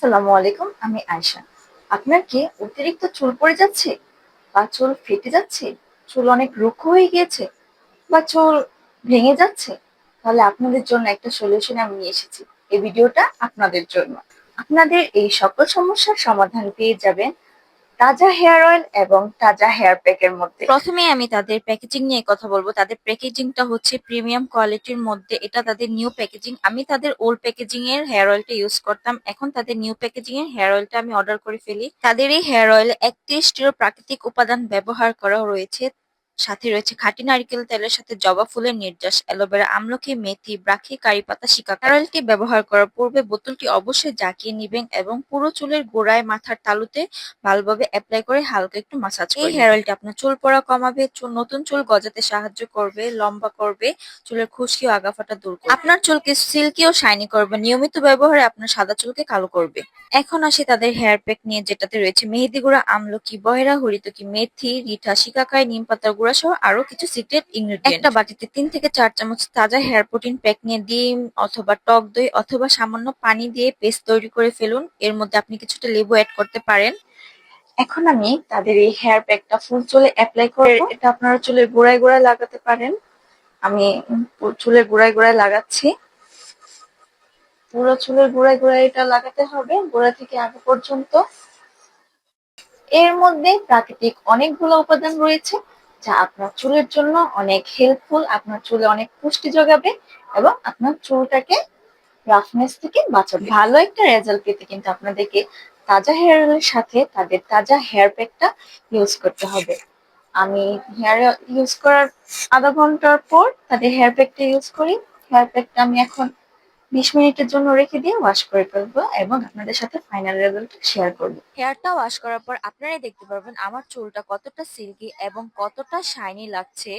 আসসালামু আলাইকুম, আমি আয়শা। আপনার কি অতিরিক্ত চুল পড়ে যাচ্ছে? বা চুল ফেটে যাচ্ছে? চুল অনেক রুক্ষ হয়ে গিয়েছে? বা চুল ভেঙে যাচ্ছে? তাহলে আপনাদের জন্য একটা সলিউশন আমি নিয়ে এসেছি। এই ভিডিওটা আপনাদের জন্য। আপনাদের এই সকল সমস্যার সমাধান পেয়ে যাবেন তাজা হেয়ার অয়েল এবং তাজা হেয়ার প্যাকের মধ্যে। প্রথমে আমি তাদের প্যাকেজিং নিয়ে কথা বলব। তাদের প্যাকেজিংটা হচ্ছে প্রিমিয়াম কোয়ালিটির মধ্যে। এটা তাদের নিউ প্যাকেজিং আমি তাদের ওল্ড প্যাকেজিং এর হেয়ার অয়েলটা ইউজ করতাম। এখন তাদের নিউ প্যাকেজিং এর হেয়ার অয়েলটা আমি অর্ডার করে ফেলি। তাদের এই হেয়ার অয়েলে একত্রিশটিরও প্রাকৃতিক উপাদান ব্যবহার করা রয়েছে। সাথে রয়েছে খাঁটি নারকেল তেলের সাথে জবা ফুলের নির্যাস অ্যালোভেরা আমলকি মেথি ব্রাখি কারি পাতা শিকা। অয়েলটি ব্যবহার করার পূর্বে বোতলটি অবশ্যই জাকিয়ে নিবেন এবং পুরো চুলের গোড়ায় মাথার তালুতে ভালোভাবে অ্যাপ্লাই করে হালকা একটু মাসাজ এই হেয়ার অয়েলটি আপনার চুল পড়া কমাবে চুল নতুন চুল গজাতে সাহায্য করবে লম্বা করবে চুলের খুশকি ও আগাফাটা দূর করবে। আপনার চুলকে সিল্কি ও শাইনি করবে নিয়মিত ব্যবহারে আপনার সাদা চুলকে কালো করবে। এখন আসি তাদের হেয়ার প্যাক নিয়ে যেটাতে রয়েছে মেহেদি গুঁড়া আমলকি বহেরা হরিতকি মেথি রিঠা শিকাকাই নিম পাতার গুঁড়া সহ আরও কিছু সিক্রেট ইনগ্রেডিয়েন্ট একটা বাটিতে তিন থেকে চার চামচ তাজা হেয়ার প্রোটিন প্যাক নিয়ে ডিম অথবা টক দই অথবা সামান্য পানি দিয়ে পেস্ট তৈরি করে ফেলুন। এর মধ্যে আপনি কিছুটা লেবু অ্যাড করতে পারেন। এখন আমি তাদের এই হেয়ার প্যাকটা ফুল চুলে অ্যাপ্লাই করে এটা আপনারা চুলের গোড়ায় গোড়ায় লাগাতে পারেন। আমি চুলের গোড়ায় গোড়ায় লাগাচ্ছি। পুরো চুলের গোড়ায় গোড়ায় এটা লাগাতে হবে গোড়া থেকে আগে পর্যন্ত। এর মধ্যে প্রাকৃতিক অনেকগুলো উপাদান রয়েছে। যা আপনার চুলের জন্য অনেক হেল্পফুল আপনার চুলে অনেক পুষ্টি যোগাবে এবং আপনার চুলটাকে রাফনেস থেকে বাঁচাবে। ভালো একটা রেজাল্ট পেতে কিন্তু আপনাদেরকে তাজা হেয়ার অয়েলের সাথে তাদের তাজা হেয়ার প্যাকটা ইউজ করতে হবে। আমি হেয়ার ইউজ করার আধা ঘণ্টার পর তাদের হেয়ার প্যাকটা ইউজ করি। হেয়ার প্যাকটা আমি এখন বিশ মিনিটের জন্য রেখে দিয়ে ওয়াশ করে ফেলব এবং আপনাদের সাথে ফাইনাল রেজাল্টটা শেয়ার করব। হেয়ারটা ওয়াশ করার পর আপনারাই দেখতে পারবেন আমার চুলটা কতটা সিল্কি এবং কতটা শাইনি লাগছে।